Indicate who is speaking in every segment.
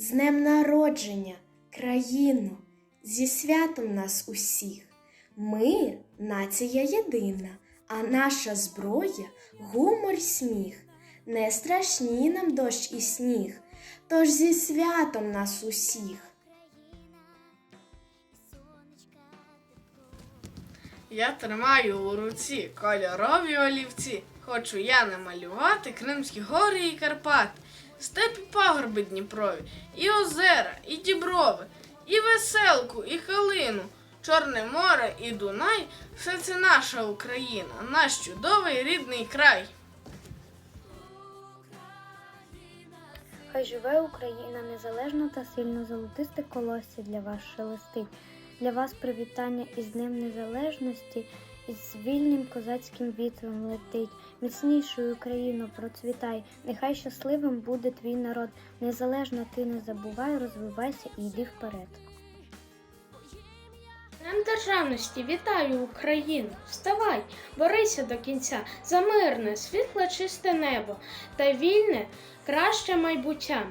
Speaker 1: з днем народження, країно, зі святом нас усіх. Ми нація єдина, а наша зброя гумор й сміх. Не страшні нам дощ і сніг, тож зі святом нас усіх.
Speaker 2: Я тримаю у руці кольорові олівці. Хочу я намалювати Кримські гори і Карпати, степі пагорби Дніпрові, і озера, і діброви, і веселку, і калину, Чорне море і Дунай все це наша Україна, наш чудовий рідний край.
Speaker 3: Хай живе Україна незалежно та сильно золотисте колосся для вас шелестить. Для вас привітання із Днем Незалежності, із вільним козацьким вітром летить. Міцнішою Україно процвітай, нехай щасливим буде твій народ. Незалежно ти не забувай, розвивайся і йди вперед.
Speaker 4: Днем державності вітаю Україну! Вставай, борися до кінця за мирне, світле, чисте небо та вільне, краще майбуття.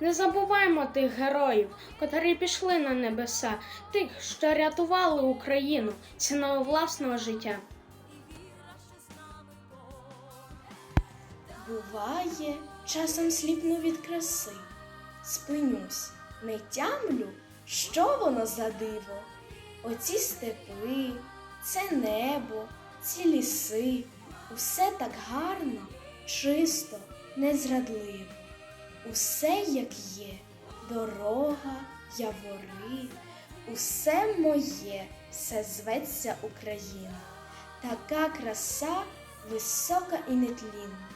Speaker 4: Не забуваймо тих героїв, котрі пішли на небеса, тих, що рятували Україну ціною власного життя.
Speaker 1: Буває, часом сліпну від краси, спинюсь, не тямлю, що воно за диво. Оці степи, це небо, ці ліси, усе так гарно, чисто, незрадливо. Усе як є, дорога, явори, усе моє, все зветься Україна. Така краса висока і нетлінна,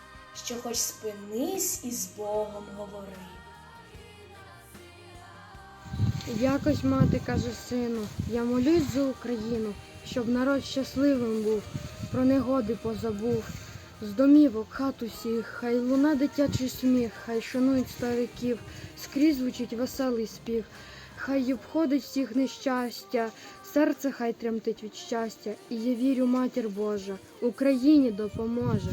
Speaker 1: що хоч спинись і з Богом говори.
Speaker 5: Якось мати каже сину, я молюсь за Україну, щоб народ щасливим був, про негоди позабув. З домівок хат усіх, хай луна дитячий сміх, хай шанують стариків, скрізь звучить веселий спів, хай обходить всіх нещастя, серце хай тремтить від щастя, і я вірю, матір Божа, Україні допоможе.